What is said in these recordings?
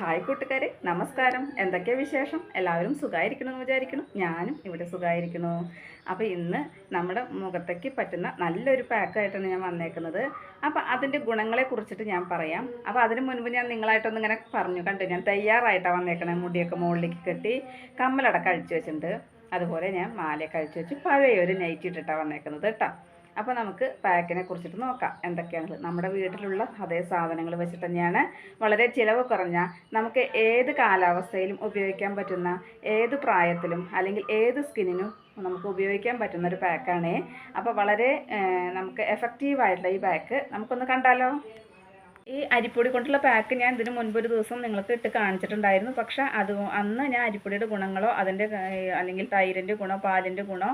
Hi കൂട്ടുകാരെ നമസ്കാരം. എന്തൊക്കെയാ വിശേഷം? എല്ലാവരും സുഖമായിരിക്കണം എന്ന് വിചാരിക്കുന്നു. ഞാനും ഇവിടെ സുഖമായിരിക്കുന്നു അപ്പോൾ ഇന്ന് നമ്മുടെ മുഖത്തേക്ക് പറ്റുന്ന നല്ലൊരു പാക്കായിട്ടാണ് ഞാൻ വന്നേക്കുന്നത്. അപ്പോൾ അതിന്റെ ഗുണങ്ങളെ കുറിച്ചിട്ട് ഞാൻ പറയാം. അപ്പോൾ അതിന് മുൻപ് ഞാൻ നിങ്ങളായിട്ടൊന്ന് ഇങ്ങനെ പറഞ്ഞു കണ്ടു. ഞാൻ തയ്യാറായിട്ടാണ് വന്നേക്കണേ. മുടിയൊക്കെ മുകളിലേക്ക് കെട്ടി കമ്മലടക്കം അഴിച്ചു വെച്ചിട്ടുണ്ട്. അതുപോലെ ഞാൻ മാലയൊക്കെ അഴിച്ചു വെച്ച് പഴയൊരു നൈറ്റ് ഇട്ടിട്ടാണ് വന്നേക്കുന്നത് കേട്ടോ. അപ്പോൾ നമുക്ക് പാക്കിനെ കുറിച്ചിട്ട് നോക്കാം. എന്തൊക്കെയാണ് നമ്മുടെ വീട്ടിലുള്ള അതേ സാധനങ്ങൾ വെച്ചിട്ട് തന്നെയാണ് വളരെ ചിലവ് കുറഞ്ഞ നമുക്ക് ഏത് കാലാവസ്ഥയിലും ഉപയോഗിക്കാൻ പറ്റുന്ന ഏത് പ്രായത്തിലും അല്ലെങ്കിൽ ഏത് സ്കിന്നിനും നമുക്ക് ഉപയോഗിക്കാൻ പറ്റുന്ന ഒരു പാക്കാണ്. അപ്പോൾ വളരെ നമുക്ക് എഫക്റ്റീവായിട്ടുള്ള ഈ പാക്ക് നമുക്കൊന്ന് കണ്ടാലോ? ഈ അരിപ്പൊടി കൊണ്ടുള്ള പാക്ക് ഞാൻ ഇതിന് മുൻപൊരു ദിവസം നിങ്ങൾക്ക് ഇട്ട് കാണിച്ചിട്ടുണ്ടായിരുന്നു. പക്ഷേ അത് അന്ന് ഞാൻ അരിപ്പൊടിയുടെ ഗുണങ്ങളോ അതിന്റെ അല്ലെങ്കിൽ തൈരിന്റെ ഗുണോ പാലിന്റെ ഗുണോ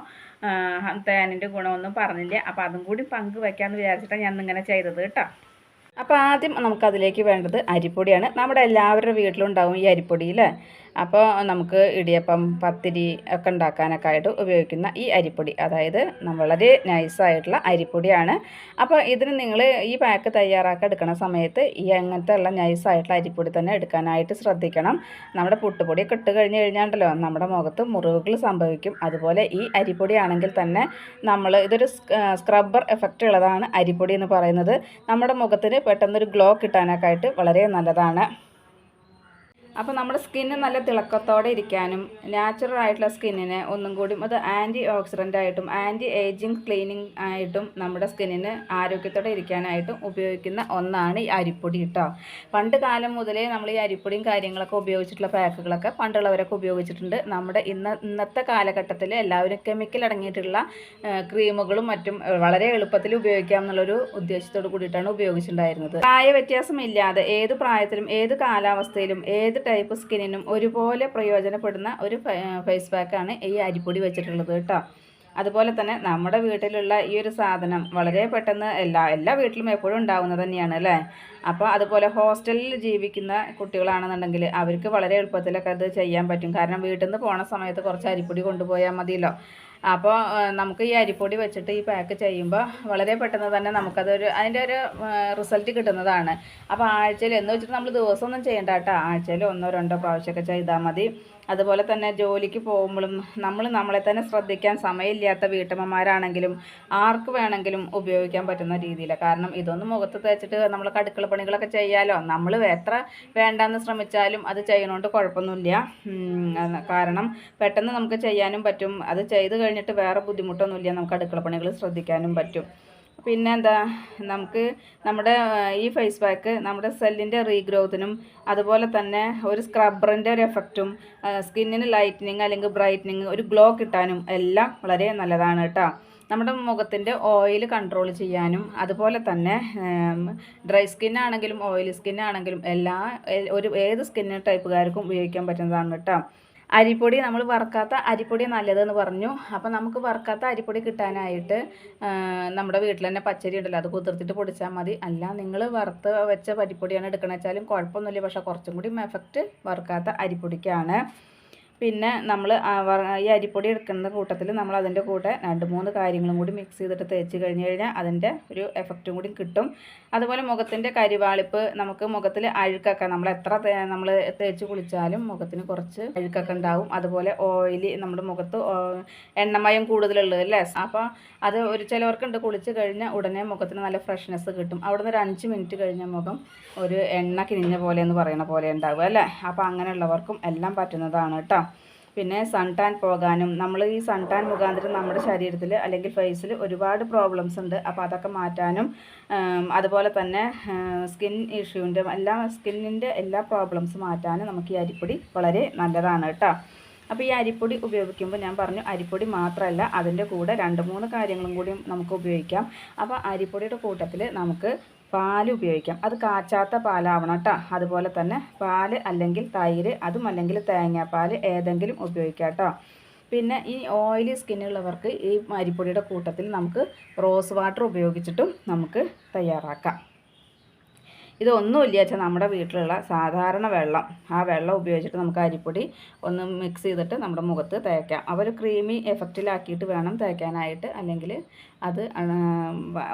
തേനിന്റെ ഗുണോ ഒന്നും പറഞ്ഞില്ല. അപ്പോൾ അതും കൂടി പങ്ക് വയ്ക്കാമെന്ന് വിചാരിച്ചിട്ടാണ് ഞാൻ ഇങ്ങനെ ചെയ്തത് കേട്ടോ. അപ്പോൾ ആദ്യം നമുക്കതിലേക്ക് വേണ്ടത് അരിപ്പൊടിയാണ്. നമ്മുടെ എല്ലാവരുടെ വീട്ടിലും ഈ അരിപ്പൊടിയിൽ അപ്പോൾ നമുക്ക് ഇടിയപ്പം പത്തിരി ഒക്കെ ഉണ്ടാക്കാനൊക്കെ ആയിട്ട് ഉപയോഗിക്കുന്ന ഈ അരിപ്പൊടി. അതായത് വളരെ നൈസായിട്ടുള്ള അരിപ്പൊടിയാണ്. അപ്പോൾ ഇതിന് നിങ്ങൾ ഈ പാക്ക് തയ്യാറാക്കി എടുക്കുന്ന സമയത്ത് ഈ അങ്ങനത്തെ ഉള്ള നൈസായിട്ടുള്ള അരിപ്പൊടി തന്നെ എടുക്കാനായിട്ട് ശ്രദ്ധിക്കണം. നമ്മുടെ പുട്ടുപൊടിയൊക്കെ ഇട്ട് കഴിഞ്ഞ് കഴിഞ്ഞാണ്ടല്ലോ നമ്മുടെ മുഖത്ത് മുറിവുകൾ സംഭവിക്കും. അതുപോലെ ഈ അരിപ്പൊടിയാണെങ്കിൽ തന്നെ നമ്മൾ ഇതൊരു സ്ക്രബ്ബർ എഫക്റ്റ് ഉള്ളതാണ് അരിപ്പൊടി എന്ന് പറയുന്നത്. നമ്മുടെ മുഖത്തിന് പെട്ടെന്നൊരു ഗ്ലോ കിട്ടാനൊക്കെ ആയിട്ട് വളരെ നല്ലതാണ്. അപ്പോൾ നമ്മുടെ സ്കിന്ന് നല്ല തിളക്കത്തോടെ ഇരിക്കാനും നാച്ചുറൽ ആയിട്ടുള്ള സ്കിന്നിന് ഒന്നും കൂടി അത് ആന്റി ഓക്സിഡന്റ് ആയിട്ടും ആന്റി ഏജിങ് ക്ലീനിങ് ആയിട്ടും നമ്മുടെ സ്കിന്നിന് ആരോഗ്യത്തോടെ ഇരിക്കാനായിട്ടും ഉപയോഗിക്കുന്ന ഒന്നാണ് ഈ അരിപ്പൊടി കേട്ടോ പണ്ട് കാലം മുതലേ നമ്മൾ ഈ അരിപ്പൊടിയും കാര്യങ്ങളൊക്കെ ഉപയോഗിച്ചിട്ടുള്ള പാക്കുകളൊക്കെ പണ്ടുള്ളവരൊക്കെ ഉപയോഗിച്ചിട്ടുണ്ട്. നമ്മുടെ ഇന്ന ഇന്നത്തെ കാലഘട്ടത്തിൽ എല്ലാവരും കെമിക്കൽ അടങ്ങിയിട്ടുള്ള ക്രീമുകളും മറ്റും വളരെ എളുപ്പത്തിൽ ഉപയോഗിക്കാം എന്നുള്ളൊരു ഉദ്ദേശത്തോട് കൂടിയിട്ടാണ് ഉപയോഗിച്ചിട്ടുണ്ടായിരുന്നത്. പ്രായ വ്യത്യാസമില്ലാതെ ഏത് പ്രായത്തിലും ഏത് കാലാവസ്ഥയിലും ഏത് ടൈപ്പ് സ്കിന്നിനും ഒരുപോലെ പ്രയോജനപ്പെടുന്ന ഒരു ഫേസ് പാക്കാണ് ഈ അരിപ്പൊടി വെച്ചിട്ടുള്ളത് കേട്ടോ. അതുപോലെ തന്നെ നമ്മുടെ വീട്ടിലുള്ള ഈ ഒരു സാധനം വളരെ പെട്ടെന്ന് എല്ലാ എല്ലാ വീട്ടിലും എപ്പോഴും ഉണ്ടാവുന്നത് തന്നെയാണ് അല്ലേ? അപ്പോൾ അതുപോലെ ഹോസ്റ്റലിൽ ജീവിക്കുന്ന കുട്ടികളാണെന്നുണ്ടെങ്കിൽ അവർക്ക് വളരെ എളുപ്പത്തിലൊക്കെ അത് ചെയ്യാൻ പറ്റും. കാരണം വീട്ടിൽ നിന്ന് പോണ സമയത്ത് കുറച്ച് അരിപ്പൊടി കൊണ്ടുപോയാൽ മതിയല്ലോ. അപ്പോൾ നമുക്ക് ഈ അരിപ്പൊടി വെച്ചിട്ട് ഈ പാക്ക് ചെയ്യുമ്പോൾ വളരെ പെട്ടെന്ന് തന്നെ നമുക്കതൊരു അതിന്റെ ഒരു റിസൾട്ട് കിട്ടുന്നതാണ്. അപ്പോൾ ആഴ്ചയിൽ എന്ന് വെച്ചിട്ട് നമ്മൾ ദിവസമൊന്നും ചെയ്യേണ്ട കേട്ടോ. ആഴ്ചയിൽ ഒന്നോ രണ്ടോ പ്രാവശ്യമൊക്കെ ചെയ്താൽ മതി. അതുപോലെ തന്നെ ജോലിക്ക് പോകുമ്പോഴും നമ്മൾ നമ്മളെ തന്നെ ശ്രദ്ധിക്കാൻ സമയമില്ലാത്ത വീട്ടമ്മമാരാണെങ്കിലും ആർക്ക് വേണമെങ്കിലും ഉപയോഗിക്കാൻ പറ്റുന്ന രീതിയിൽ കാരണം ഇതൊന്നും മുഖത്ത് തേച്ചിട്ട് നമ്മൾ അടുക്കള പണികളൊക്കെ ചെയ്യാലോ? നമ്മൾ എത്ര വേണ്ടാന്ന് ശ്രമിച്ചാലും അത് ചെയ്യണോണ്ട് കുഴപ്പമൊന്നുമില്ല. കാരണം പെട്ടെന്ന് നമുക്ക് ചെയ്യാനും പറ്റും. അത് ചെയ്ത് കഴിഞ്ഞിട്ട് വേറെ ബുദ്ധിമുട്ടൊന്നുമില്ല. നമുക്ക് അടുക്കള പണികൾ ശ്രദ്ധിക്കാനും പറ്റും. പിന്നെ എന്താ നമുക്ക് നമ്മുടെ ഈ ഫേസ് പാക്ക് നമ്മുടെ സെല്ലിന്റെ റീഗ്രോത്തിനും അതുപോലെ തന്നെ ഒരു സ്ക്രബ്ബറിന്റെ ഒരു എഫക്റ്റും സ്കിന്നിന് ലൈറ്റനിങ് അല്ലെങ്കിൽ ബ്രൈറ്റനിങ് ഒരു ഗ്ലോ കിട്ടാനും എല്ലാം വളരെ നല്ലതാണ് കേട്ടോ. നമ്മുടെ മുഖത്തിന്റെ ഓയിൽ കൺട്രോൾ ചെയ്യാനും അതുപോലെ തന്നെ ഡ്രൈ സ്കിന്നാണെങ്കിലും ഓയിൽ സ്കിന്നാണെങ്കിലും എല്ലാ ഒരു ഏത് സ്കിൻ ടൈപ്പുകാർക്കും ഉപയോഗിക്കാൻ പറ്റുന്നതാണ് കേട്ടോ. അരിപ്പൊടി നമ്മൾ വറുക്കാത്ത അരിപ്പൊടി നല്ലതെന്ന് പറഞ്ഞു. അപ്പോൾ നമുക്ക് വറുക്കാത്ത അരിപ്പൊടി കിട്ടാനായിട്ട് നമ്മുടെ വീട്ടിൽ തന്നെ പച്ചരി ഉണ്ടല്ലോ അത് കുതിർത്തിട്ട് പൊടിച്ചാൽ മതി. അല്ല നിങ്ങൾ വറുത്ത് വെച്ച പരിപ്പൊടിയാണ് എടുക്കണമെന്ന് വെച്ചാലും കുഴപ്പമൊന്നുമില്ല. പക്ഷേ കുറച്ചും കൂടി എഫക്റ്റ് വറുക്കാത്ത അരിപ്പൊടിക്കാണ്. പിന്നെ നമ്മൾ ഈ അരിപ്പൊടി എടുക്കുന്ന കൂട്ടത്തിൽ നമ്മൾ അതിന്റെ കൂടെ രണ്ട് മൂന്ന് കാര്യങ്ങളും കൂടി മിക്സ് ചെയ്തിട്ട് തേച്ച് കഴിഞ്ഞ് കഴിഞ്ഞാൽ അതിന്റെ ഒരു എഫക്റ്റും കൂടി കിട്ടും. അതുപോലെ മുഖത്തിന്റെ കരിവാളിപ്പ് നമുക്ക് മുഖത്തിൽ അഴുക്കൊക്കെ നമ്മൾ എത്ര നമ്മൾ തേച്ച് കുളിച്ചാലും മുഖത്തിന് കുറച്ച് അഴുക്കൊക്കെ ഉണ്ടാവും. അതുപോലെ ഓയിലി നമ്മുടെ മുഖത്ത് എണ്ണമയം കൂടുതലുള്ളത് അല്ലേ? അപ്പോൾ അത് ഒരു ചിലവർക്കുണ്ട് കുളിച്ച് കഴിഞ്ഞാൽ ഉടനെ മുഖത്തിന് നല്ല ഫ്രഷ്നെസ് കിട്ടും. അവിടുന്ന് ഒരു അഞ്ച് മിനിറ്റ് കഴിഞ്ഞ മുഖം ഒരു എണ്ണ കിനിഞ്ഞ പോലെ എന്ന് പറയുന്ന പോലെ ഉണ്ടാവും അല്ലേ? അപ്പോൾ അങ്ങനെയുള്ളവർക്കും എല്ലാം പറ്റുന്നതാണ് കേട്ടോ. പിന്നെ സൺ ടാൻ പോകാനും നമ്മൾ ഈ സൺ ടാൻ മുഖാന്തരം നമ്മുടെ ശരീരത്തിൽ അല്ലെങ്കിൽ ഫേസിൽ ഒരുപാട് പ്രോബ്ലംസ് ഉണ്ട്. അപ്പോൾ അതൊക്കെ മാറ്റാനും അതുപോലെ തന്നെ സ്കിൻ ഇഷ്യൂവിന്റെ എല്ലാ സ്കിന്നിന്റെ എല്ലാ പ്രോബ്ലംസ് മാറ്റാനും നമുക്ക് ഈ അരിപ്പൊടി വളരെ നല്ലതാണ് കേട്ടോ. അപ്പോൾ ഈ അരിപ്പൊടി ഉപയോഗിക്കുമ്പോൾ ഞാൻ പറഞ്ഞു അരിപ്പൊടി മാത്രമല്ല അതിന്റെ കൂടെ രണ്ട് മൂന്ന് കാര്യങ്ങളും കൂടി നമുക്ക് ഉപയോഗിക്കാം. അപ്പോൾ അരിപ്പൊടിയുടെ കൂട്ടത്തിൽ നമുക്ക് പാൽ ഉപയോഗിക്കാം. അത് കാച്ചാത്ത പാലാവണം കേട്ടോ. അതുപോലെ തന്നെ പാൽ അല്ലെങ്കിൽ തൈര് അതും അല്ലെങ്കിൽ തേങ്ങാപ്പാൽ ഏതെങ്കിലും ഉപയോഗിക്കാം കേട്ടോ. പിന്നെ ഈ ഓയിലി സ്കിന്നുള്ളവർക്ക് ഈ അരിപ്പൊടിയുടെ കൂട്ടത്തിൽ നമുക്ക് റോസ് വാട്ടർ ഉപയോഗിച്ചിട്ടും നമുക്ക് തയ്യാറാക്കാം. ഇതൊന്നുമില്ല വെച്ചാൽ നമ്മുടെ വീട്ടിലുള്ള സാധാരണ വെള്ളം. ആ വെള്ളം ഉപയോഗിച്ചിട്ട് നമുക്ക് അരിപ്പൊടി ഒന്ന് മിക്സ് ചെയ്തിട്ട് നമ്മുടെ മുഖത്ത് തേക്കാം. അവർ ക്രീമി എഫക്റ്റിലാക്കിയിട്ട് വേണം തേക്കാനായിട്ട്. അല്ലെങ്കിൽ അത്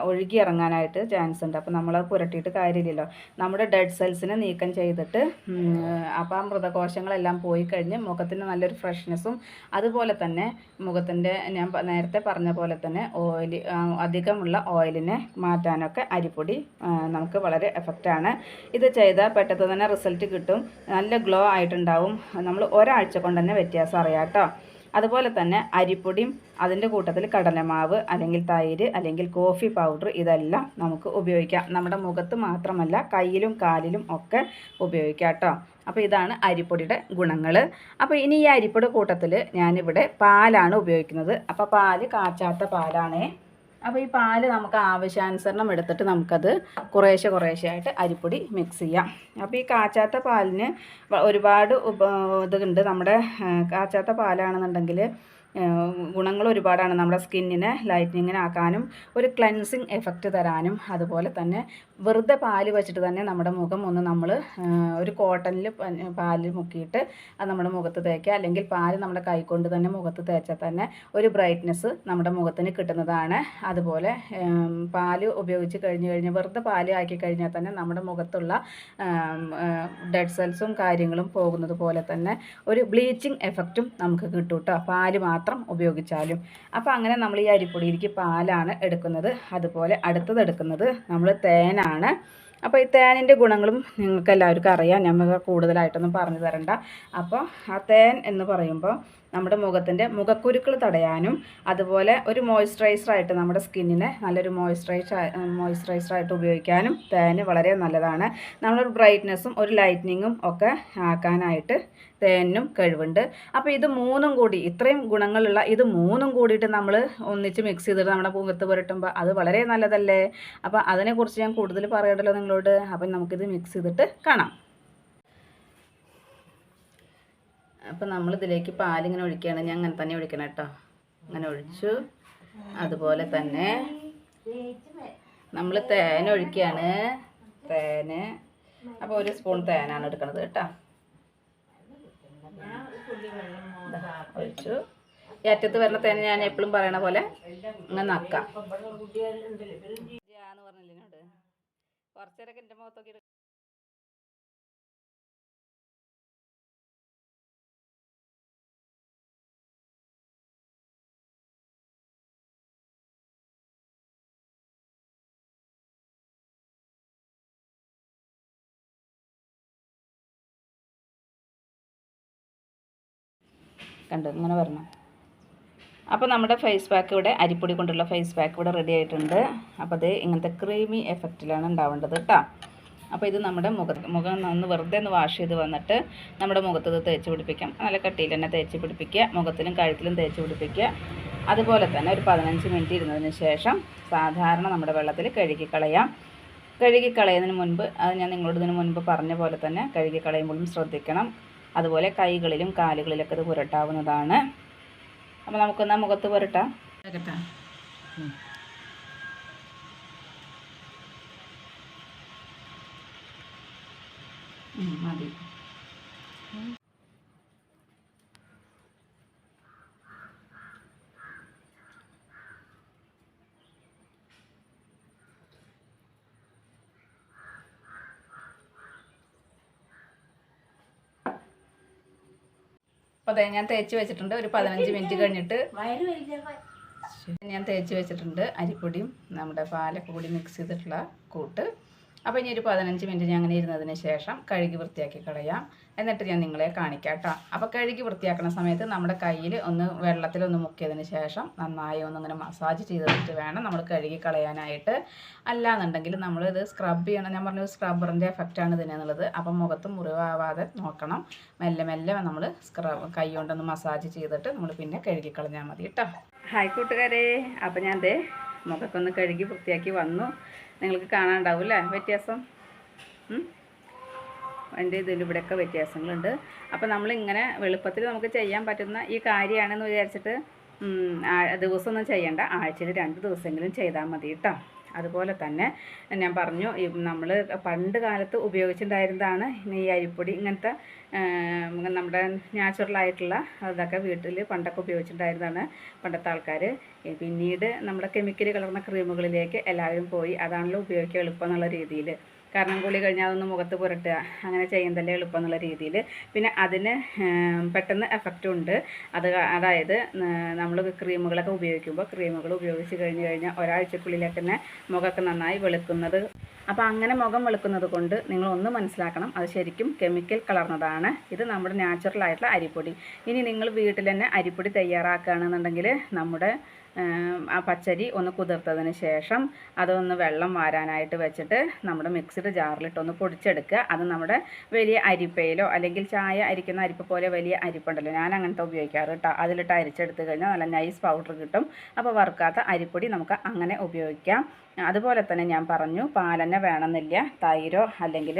ഒഴുകി ഇറങ്ങാനായിട്ട് ചാൻസ് ഉണ്ട്. അപ്പോൾ നമ്മളത് പുരട്ടിയിട്ട് കാര്യമില്ലല്ലോ. നമ്മുടെ ഡെഡ് സെൽസിനെ നീക്കം ചെയ്തിട്ട് അപ്പോൾ ആ മൃതകോശങ്ങളെല്ലാം പോയി കഴിഞ്ഞ് മുഖത്തിന് നല്ലൊരു ഫ്രഷ്നെസ്സും അതുപോലെ തന്നെ മുഖത്തിന്റെ ഞാൻ നേരത്തെ പറഞ്ഞ പോലെ തന്നെ ഓയിൽ അധികമുള്ള ഓയിലിനെ മാറ്റാനൊക്കെ അരിപ്പൊടി നമുക്ക് വളരെ എഫക്റ്റാണ് ഇത് ചെയ്താൽ പെട്ടെന്ന് തന്നെ റിസൾട്ട് കിട്ടും. നല്ല ഗ്ലോ ആയിട്ടുണ്ടാവും. നമ്മൾ ഒരാഴ്ച കൊണ്ട് തന്നെ വ്യത്യാസം അറിയാം കേട്ടോ. അതുപോലെ തന്നെ അരിപ്പൊടിയും അതിന്റെ കൂട്ടത്തിൽ കടലമാവ് അല്ലെങ്കിൽ തൈര് അല്ലെങ്കിൽ കോഫി പൗഡർ ഇതെല്ലാം നമുക്ക് ഉപയോഗിക്കാം. നമ്മുടെ മുഖത്ത് മാത്രമല്ല കയ്യിലും കാലിലും ഒക്കെ ഉപയോഗിക്കാം കേട്ടോ. അപ്പോൾ ഇതാണ് അരിപ്പൊടിയുടെ ഗുണങ്ങൾ. അപ്പോൾ ഇനി ഈ അരിപ്പൊടി കൂട്ടത്തിൽ ഞാനിവിടെ പാലാണ് ഉപയോഗിക്കുന്നത്. അപ്പോൾ പാൽ കാച്ചാത്ത പാലാണേ. അപ്പോൾ ഈ പാൽ നമുക്ക് ആവശ്യാനുസരണം എടുത്തിട്ട് നമുക്കത് കുറേശ്ശെ കുറേശ്ശെ ആയിട്ട് അരിപ്പൊടി മിക്സ് ചെയ്യാം. അപ്പോൾ ഈ കാച്ചാത്ത പാലിന് ഒരുപാട് ഉപ ഇതുണ്ട്. നമ്മുടെ കാച്ചാത്ത പാലാണെന്നുണ്ടെങ്കിൽ ഗുണങ്ങൾ ഒരുപാടാണ്. നമ്മുടെ സ്കിന്നിനെ ലൈറ്റനിങ്ങിനാക്കാനും ഒരു ക്ലെൻസിങ് എഫക്റ്റ് തരാനും അതുപോലെ തന്നെ വെറുതെ പാൽ വെച്ചിട്ട് തന്നെ നമ്മുടെ മുഖം ഒന്ന് നമ്മൾ ഒരു കോട്ടണിൽ പാൽ മുക്കിയിട്ട് അത് നമ്മുടെ മുഖത്ത് തേക്കുക. അല്ലെങ്കിൽ പാൽ നമ്മുടെ കൈകൊണ്ട് തന്നെ മുഖത്ത് തേച്ചാൽ തന്നെ ഒരു ബ്രൈറ്റ്നെസ് നമ്മുടെ മുഖത്തിന് കിട്ടുന്നതാണ്. അതുപോലെ പാൽ ഉപയോഗിച്ച് കഴിഞ്ഞ് കഴിഞ്ഞ് വെറുതെ പാൽ ആക്കി കഴിഞ്ഞാൽ തന്നെ നമ്മുടെ മുഖത്തുള്ള ഡെഡ് സെൽസും കാര്യങ്ങളും പോകുന്നത് പോലെ തന്നെ ഒരു ബ്ലീച്ചിങ് എഫക്റ്റും നമുക്ക് കിട്ടും കേട്ടോ പാൽ മാത്രം ഉപയോഗിച്ചാലും. അപ്പോൾ അങ്ങനെ നമ്മൾ ഈ അരിപ്പൊടിയിലേക്ക് പാലാണ് എടുക്കുന്നത്. അതുപോലെ അടുത്തത് എടുക്കുന്നത് നമ്മൾ തേനാണ്. അപ്പോൾ ഈ തേനിന്റെ ഗുണങ്ങളും നിങ്ങൾക്ക് എല്ലാവർക്കും അറിയാം നമുക്ക് കൂടുതലായിട്ടൊന്നും പറഞ്ഞു തരണ്ട. അപ്പോൾ ആ തേൻ എന്ന് പറയുമ്പോൾ നമ്മുടെ മുഖത്തിന്റെ മുഖക്കുരുക്കൾ തടയാനും അതുപോലെ ഒരു മോയ്സ്ചറൈസറായിട്ട് നമ്മുടെ സ്കിന്നിനെ നല്ലൊരു മോയ്സ്ചറൈസർ മോയ്സ്ചറൈസറായിട്ട് ഉപയോഗിക്കാനും തേന് വളരെ നല്ലതാണ്. നമ്മളൊരു ബ്രൈറ്റ്നെസ്സും ഒരു ലൈറ്റ്നിങ്ങും ഒക്കെ ആക്കാനായിട്ട് തേനും കഴിവുണ്ട്. അപ്പോൾ ഇത് മൂന്നും കൂടി ഇത്രയും ഗുണങ്ങളുള്ള ഇത് മൂന്നും കൂടിയിട്ട് നമ്മൾ ഒന്നിച്ച് മിക്സ് ചെയ്തിട്ട് നമ്മുടെ മുഖത്ത് പുരട്ടുമ്പോൾ അത് വളരെ നല്ലതല്ലേ? അപ്പോൾ അതിനെക്കുറിച്ച് ഞാൻ കൂടുതൽ പറയണ്ടല്ലോ നിങ്ങളോട്. അപ്പം നമുക്കിത് മിക്സ് ചെയ്തിട്ട് കാണാം. അപ്പം നമ്മൾ ഇതിലേക്ക് പാലിങ്ങനെ ഒഴിക്കുകയാണ്. ഞാൻ അങ്ങനെ തന്നെ ഒഴിക്കണം കേട്ടോ. അങ്ങനെ ഒഴിച്ചു. അതുപോലെ തന്നെ നമ്മൾ തേൻ ഒഴിക്കുകയാണ്. തേന്. അപ്പോൾ ഒരു സ്പൂൺ തേനാണ് എടുക്കുന്നത് കേട്ടോ. ഒഴിച്ചു. ഈ അറ്റത്ത് വരുന്ന തേൻ ഞാൻ എപ്പോഴും പറയണ പോലെ അങ്ങനെ നക്കാം. കുറച്ചേരൊക്കെ എന്റെ മുഖത്തൊക്കെ കണ്ടു ഇങ്ങനെ വരണം. അപ്പോൾ നമ്മുടെ ഫേസ് പാക്ക് ഇവിടെ അരിപ്പൊടി കൊണ്ടുള്ള ഫേസ് പാക്ക് ഇവിടെ റെഡി ആയിട്ടുണ്ട്. അപ്പോൾ അത് ഇങ്ങനത്തെ ക്രീമി എഫക്റ്റിലാണ് ഉണ്ടാവേണ്ടത് കേട്ടോ അപ്പോൾ ഇത് നമ്മുടെ മുഖ മുഖം ഒന്ന് വെറുതെ ഒന്ന് വാഷ് ചെയ്ത് വന്നിട്ട് നമ്മുടെ മുഖത്ത് ഇത് തേച്ച് പിടിപ്പിക്കാം. നല്ല കട്ടിയിൽ തന്നെ തേച്ച് പിടിപ്പിക്കുക. മുഖത്തിലും കഴുത്തിലും തേച്ച് പിടിപ്പിക്കുക. അതുപോലെ തന്നെ ഒരു പതിനഞ്ച് മിനിറ്റ് ഇരുന്നതിന് ശേഷം സാധാരണ നമ്മുടെ വെള്ളത്തിൽ കഴുകി കളയാം. കഴുകി കളയുന്നതിന് മുൻപ് അത് ഞാൻ നിങ്ങളോട് ഇതിന് മുൻപ് പറഞ്ഞ പോലെ തന്നെ കഴുകി കളയുമ്പോഴും ശ്രദ്ധിക്കണം. അതുപോലെ കൈകളിലും കാലുകളിലൊക്കെ ഇത് പുരട്ടാവുന്നതാണ്. അപ്പോൾ നമുക്കൊന്ന് മുഖത്ത് പുരട്ടാം. മതി. അപ്പോൾ അതെ ഞാൻ തേച്ച് വെച്ചിട്ടുണ്ട്. ഒരു പതിനഞ്ച് മിനിറ്റ് കഴിഞ്ഞിട്ട് ഞാൻ തേച്ച് വെച്ചിട്ടുണ്ട് അരിപ്പൊടിയും നമ്മുടെ പാലൊക്കെ കൂടി മിക്സ് ചെയ്തിട്ടുള്ള കൂട്ട്. അപ്പോൾ ഇനി ഒരു പതിനഞ്ച് മിനിറ്റ് ഞാൻ അങ്ങനെ ഇരുന്നതിന് ശേഷം കഴുകി വൃത്തിയാക്കി കളയാം. എന്നിട്ട് ഞാൻ നിങ്ങളെ കാണിക്കാം കേട്ടോ അപ്പോൾ കഴുകി വൃത്തിയാക്കുന്ന സമയത്ത് നമ്മുടെ കയ്യിൽ ഒന്ന് വെള്ളത്തിലൊന്ന് മുക്കിയതിന് ശേഷം നന്നായി ഒന്നിങ്ങനെ മസാജ് ചെയ്തിട്ട് വേണം നമ്മൾ കഴുകി കളയാനായിട്ട്. അല്ലാന്നുണ്ടെങ്കിൽ നമ്മളിത് സ്ക്രബ് ചെയ്യണം. ഞാൻ പറഞ്ഞ സ്ക്രബറിന്റെ എഫക്റ്റാണ് ഇതിനെന്നുള്ളത് അപ്പം മുഖത്ത് മുറിവാവാതെ നോക്കണം. മെല്ലെ മെല്ലെ നമ്മൾ സ്ക്രബ് കൈ കൊണ്ടൊന്ന് മസാജ് ചെയ്തിട്ട് നമ്മൾ പിന്നെ കഴുകി കളഞ്ഞാൽ മതി കേട്ടോ ഹായ് കൂട്ടുകാരെ. അപ്പം ഞാൻ ദേ മുഖത്തൊന്ന് കഴുകി വൃത്തിയാക്കി വന്നു. നിങ്ങൾക്ക് കാണാണ്ടാവും അല്ലേ? വ്യത്യാസം? എന്റെ ഇതിൽ ഇവിടെയൊക്കെ വ്യത്യാസങ്ങളുണ്ട്. അപ്പോൾ നമ്മളിങ്ങനെ എളുപ്പത്തിൽ നമുക്ക് ചെയ്യാൻ പറ്റുന്ന ഈ കാര്യമാണെന്ന് വിചാരിച്ചിട്ട് ദിവസമൊന്നും ചെയ്യണ്ട. ആഴ്ചയിൽ രണ്ട് ദിവസമെങ്കിലും ചെയ്താൽ മതി കേട്ടോ. അതുപോലെ തന്നെ ഞാൻ പറഞ്ഞു നമ്മൾ പണ്ട് കാലത്ത് ഉപയോഗിച്ചിട്ടുണ്ടായിരുന്നതാണ് ഈ അരിപ്പൊടി ഇങ്ങനത്തെ നമ്മുടെ നാച്ചുറൽ ആയിട്ടുള്ള അതൊക്കെ വീട്ടിൽ പണ്ടൊക്കെ ഉപയോഗിച്ചിട്ടുണ്ടായിരുന്നതാണ് പണ്ടത്തെ ആൾക്കാർ പിന്നീട് നമ്മുടെ കെമിക്കൽ കലർന്ന ക്രീമുകളിലേക്ക് എല്ലാവരും പോയി അതാണല്ലോ ഉപയോഗിക്കുക എളുപ്പം എന്നുള്ള രീതിയിൽ കാരണം കുളി കഴിഞ്ഞാൽ അതൊന്ന് മുഖത്ത് പുരട്ടുക. അങ്ങനെ ചെയ്യുന്നതല്ലേ എളുപ്പം എന്നുള്ള രീതിയിൽ പിന്നെ അതിന് പെട്ടെന്ന് എഫക്റ്റും ഉണ്ട്. അത് അതായത് നമ്മൾ ക്രീമുകളൊക്കെ ഉപയോഗിക്കുമ്പോൾ ക്രീമുകൾ ഉപയോഗിച്ച് കഴിഞ്ഞ് കഴിഞ്ഞാൽ ഒരാഴ്ചക്കുള്ളിലേക്ക് തന്നെ മുഖമൊക്കെ നന്നായി വെളുക്കുന്നത്. അപ്പോൾ അങ്ങനെ മുഖം വെളുക്കുന്നത് കൊണ്ട് നിങ്ങളൊന്ന് മനസ്സിലാക്കണം. അത് ശരിക്കും കെമിക്കൽ കളർന്നതാണ് ഇത് നമ്മുടെ നാച്ചുറൽ ആയിട്ടുള്ള അരിപ്പൊടി. ഇനി നിങ്ങൾ വീട്ടിൽ തന്നെ അരിപ്പൊടി തയ്യാറാക്കുകയാണെന്നുണ്ടെങ്കിൽ നമ്മുടെ ആ പച്ചരി ഒന്ന് കുതിർത്തതിന് ശേഷം അതൊന്ന് വെള്ളം വാരാനായിട്ട് വെച്ചിട്ട് നമ്മുടെ മിക്സിഡ് ജാറിലിട്ടൊന്ന് പൊടിച്ചെടുക്കുക. അത് നമ്മുടെ വലിയ അരിപ്പയിലോ അല്ലെങ്കിൽ ചായ അരിക്കുന്ന അരിപ്പ പോലെ വലിയ അരിപ്പുണ്ടല്ലോ. ഞാൻ അങ്ങനത്തെ ഉപയോഗിക്കാറ് കേട്ടോ അതിലിട്ട് അരിച്ചെടുത്ത് കഴിഞ്ഞാൽ നല്ല നൈസ് പൗഡർ കിട്ടും. അപ്പോൾ വറുക്കാത്ത അരിപ്പൊടി നമുക്ക് അങ്ങനെ ഉപയോഗിക്കാം. അതുപോലെ തന്നെ ഞാൻ പറഞ്ഞു പാലന്നെ വേണമെന്നില്ല. തൈരോ അല്ലെങ്കിൽ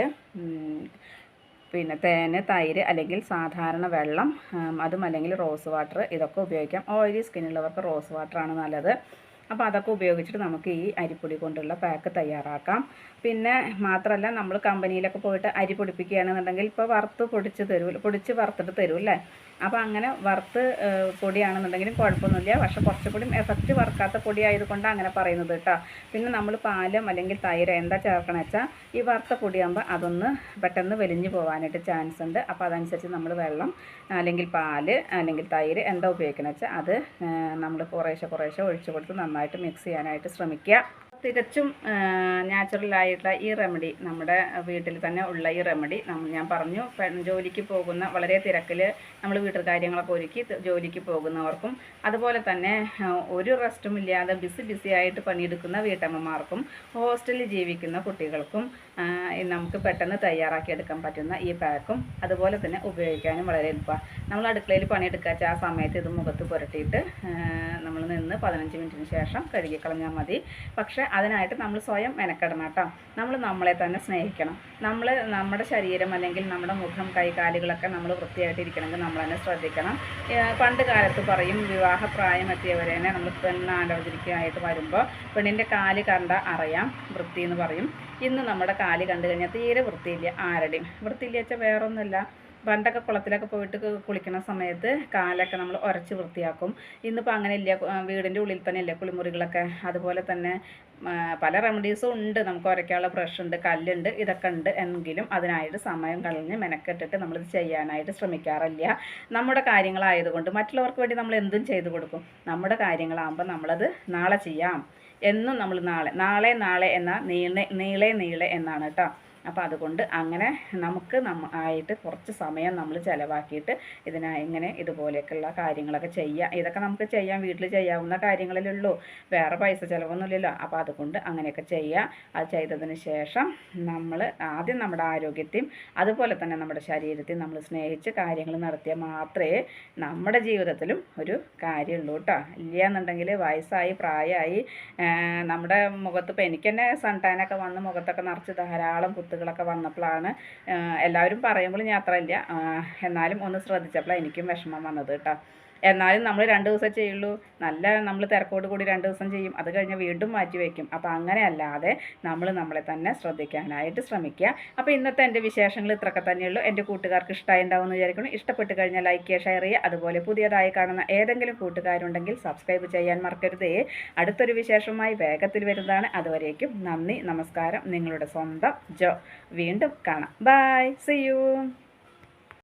പിന്നെ തേൻ തൈര് അല്ലെങ്കിൽ സാധാരണ വെള്ളം അതും അല്ലെങ്കിൽ റോസ് വാട്ടർ ഇതൊക്കെ ഉപയോഗിക്കാം. ഓയിലി സ്കിന്നുള്ളവർക്ക് റോസ് വാട്ടറാണ് നല്ലത്. അപ്പോൾ അതൊക്കെ ഉപയോഗിച്ചിട്ട് നമുക്ക് ഈ അരിപ്പൊടി കൊണ്ടുള്ള പാക്ക് തയ്യാറാക്കാം. പിന്നെ മാത്രമല്ല നമ്മൾ കമ്പനിയിലൊക്കെ പോയിട്ട് അരി പൊടിപ്പിക്കുകയാണെന്നുണ്ടെങ്കിൽ ഇപ്പോൾ വറുത്ത് പൊടിച്ച് തരുമല്ലോ പൊടിച്ച് വറുത്തിട്ട് തരും അല്ലേ? അപ്പോൾ അങ്ങനെ വറുത്ത് പൊടിയാണെന്നുണ്ടെങ്കിലും കുഴപ്പമൊന്നുമില്ല. പക്ഷെ കുറച്ചുകൂടി എഫക്റ്റ് വറുക്കാത്ത പൊടി അങ്ങനെ പറയുന്നത് കേട്ടോ. പിന്നെ നമ്മൾ പാലും അല്ലെങ്കിൽ തൈര് എന്താ ചേർക്കണം വെച്ചാൽ ഈ വറുത്ത പൊടിയാകുമ്പോൾ അതൊന്ന് പെട്ടെന്ന് വലിഞ്ഞു പോകാനായിട്ട് ചാൻസ് ഉണ്ട്. അപ്പോൾ അതനുസരിച്ച് നമ്മൾ വെള്ളം അല്ലെങ്കിൽ പാൽ അല്ലെങ്കിൽ തൈര് എന്താ ഉപയോഗിക്കണമെന്ന് വെച്ചാൽ അത് നമ്മൾ കുറേശ്ശെ കുറേശ്ശെ ഒഴിച്ചു കൊടുത്ത് നന്നായിട്ട് മിക്സ് ചെയ്യാനായിട്ട് ശ്രമിക്കുക. തികച്ചും നാച്ചുറലായിട്ടുള്ള ഈ റെമഡി നമ്മുടെ വീട്ടിൽ തന്നെ ഉള്ള ഈ റെമഡി ഞാൻ പറഞ്ഞു ജോലിക്ക് പോകുന്ന വളരെ തിരക്കിൽ നമ്മൾ വീട്ടിൽ കാര്യങ്ങളൊക്കെ ഒരുക്കി ജോലിക്ക് പോകുന്നവർക്കും അതുപോലെ തന്നെ ഒരു റെസ്റ്റും ഇല്ലാതെ ബിസി ബിസി ആയിട്ട് പണിയെടുക്കുന്ന വീട്ടമ്മമാർക്കും ഹോസ്റ്റലിൽ ജീവിക്കുന്ന കുട്ടികൾക്കും നമുക്ക് പെട്ടെന്ന് തയ്യാറാക്കിയെടുക്കാൻ പറ്റുന്ന ഈ പാക്കും അതുപോലെ തന്നെ ഉപയോഗിക്കാനും വളരെ എളുപ്പമാണ് നമ്മൾ അടുക്കളയിൽ പണിയെടുക്കാച്ച ആ സമയത്ത് ഇത് മുഖത്ത് പുരട്ടിയിട്ട് നമ്മൾ നിന്ന് പതിനഞ്ച് മിനിറ്റിന് ശേഷം കഴുകിക്കളഞ്ഞാൽ മതി. പക്ഷേ അതിനായിട്ട് നമ്മൾ സ്വയം മെനക്കെടണം കേട്ടോ. നമ്മൾ നമ്മളെ തന്നെ സ്നേഹിക്കണം. നമ്മൾ നമ്മുടെ ശരീരം അല്ലെങ്കിൽ നമ്മുടെ മുഖം കൈകാലുകളൊക്കെ നമ്മൾ വൃത്തിയായിട്ടിരിക്കണമെങ്കിൽ നമ്മൾ തന്നെ ശ്രദ്ധിക്കണം. പണ്ട് കാലത്ത് പറയും വിവാഹപ്രായം എത്തിയവരെ നമ്മൾ പെണ്ണാലോചിക്കാനായിട്ട് വരുമ്പോൾ പെണ്ണിന്റെ കാൽ കണ്ട അറിയാം വൃത്തി എന്ന് പറയും. ഇന്ന് നമ്മുടെ കാൽ കണ്ടു കഴിഞ്ഞാൽ തീരെ വൃത്തിയില്ല ആരുടെയും. വൃത്തിയില്ല വെച്ചാൽ വേറൊന്നുമില്ല. പണ്ടൊക്കെ കുളത്തിലൊക്കെ പോയിട്ട് കുളിക്കുന്ന സമയത്ത് കാലൊക്കെ നമ്മൾ ഉരച്ച് വൃത്തിയാക്കും. ഇന്നിപ്പോൾ അങ്ങനെ ഇല്ല വീടിന്റെ ഉള്ളിൽ തന്നെ ഇല്ല കുളിമുറികളൊക്കെ? അതുപോലെ തന്നെ പല റെമഡീസും ഉണ്ട്. നമുക്ക് ഉരയ്ക്കാനുള്ള ബ്രഷ് ഉണ്ട് കല്ലുണ്ട് ഇതൊക്കെ ഉണ്ട്. എങ്കിലും അതിനായിട്ട് സമയം കളഞ്ഞ് മെനക്കെട്ടിട്ട് നമ്മളിത് ചെയ്യാനായിട്ട് ശ്രമിക്കാറില്ല. നമ്മുടെ കാര്യങ്ങളായതുകൊണ്ട് മറ്റുള്ളവർക്ക് വേണ്ടി നമ്മൾ എന്തും ചെയ്തു കൊടുക്കും. നമ്മുടെ കാര്യങ്ങളാകുമ്പോൾ നമ്മളത് നാളെ ചെയ്യാം. എന്നും നമ്മൾ നാളെ നാളെ നാളെ എന്ന നീളെ നീളെ നീളെ എന്നാണ് കേട്ടോ. അപ്പോൾ അതുകൊണ്ട് അങ്ങനെ നമുക്ക് നമ്മ ആയിട്ട് കുറച്ച് സമയം നമ്മൾ ചിലവാക്കിയിട്ട് ഇതിനാ ഇങ്ങനെ ഇതുപോലെയൊക്കെയുള്ള കാര്യങ്ങളൊക്കെ ചെയ്യാം. ഇതൊക്കെ നമുക്ക് ചെയ്യാം. വീട്ടിൽ ചെയ്യാവുന്ന കാര്യങ്ങളിലുള്ളൂ. വേറെ പൈസ ചിലവൊന്നുമില്ലല്ലോ. അപ്പോൾ അതുകൊണ്ട് അങ്ങനെയൊക്കെ ചെയ്യാം. അത് ചെയ്തതിന് ശേഷം നമ്മൾ ആദ്യം നമ്മുടെ ആരോഗ്യത്തെയും അതുപോലെ തന്നെ നമ്മുടെ ശരീരത്തെയും നമ്മൾ സ്നേഹിച്ച് കാര്യങ്ങൾ നടത്തിയാൽ മാത്രമേ നമ്മുടെ ജീവിതത്തിലും ഒരു കാര്യമുള്ളൂ കേട്ടോ ഇല്ല എന്നുണ്ടെങ്കിൽ വയസ്സായി പ്രായമായി നമ്മുടെ മുഖത്ത് ഇപ്പോൾ എനിക്ക് തന്നെ സൺടാനൊക്കെ വന്ന് മുഖത്തൊക്കെ നിറച്ച് ധാരാളം കുത്തുകളൊക്കെ വന്നപ്പോഴാണ് എല്ലാവരും പറയുമ്പോൾ ഇല്ല. എന്നാലും ഒന്ന് ശ്രദ്ധിച്ചപ്പോഴാണ് എനിക്കും വിഷമം വന്നത് കേട്ടോ. എന്നാലും നമ്മൾ രണ്ട് ദിവസം ചെയ്യുള്ളൂ. നല്ല നമ്മൾ തിരക്കോട് കൂടി രണ്ട് ദിവസം ചെയ്യും. അത് കഴിഞ്ഞ് വീണ്ടും മാറ്റി വയ്ക്കും അപ്പോൾ അങ്ങനെ അല്ലാതെ നമ്മൾ നമ്മളെ തന്നെ ശ്രദ്ധിക്കാനായിട്ട് ശ്രമിക്കുക. അപ്പോൾ ഇന്നത്തെ എന്റെ വിശേഷങ്ങൾ ഇത്രയൊക്കെ തന്നെയുള്ളൂ. എന്റെ കൂട്ടുകാർക്ക് ഇഷ്ടമായി ഉണ്ടാവുമെന്ന് വിചാരിക്കുന്നു. ഇഷ്ടപ്പെട്ട് കഴിഞ്ഞാൽ ലൈക്ക് ചെയ്യുക ഷെയർ ചെയ്യുക. അതുപോലെ പുതിയതായി കാണുന്ന ഏതെങ്കിലും കൂട്ടുകാരുണ്ടെങ്കിൽ സബ്സ്ക്രൈബ് ചെയ്യാൻ മറക്കരുതേ. അടുത്തൊരു വിശേഷമായി വേഗത്തിൽ വരുന്നതാണ്. അതുവരേക്കും നന്ദി നമസ്കാരം. നിങ്ങളുടെ സ്വന്തം ജോ. വീണ്ടും കാണാം. By C U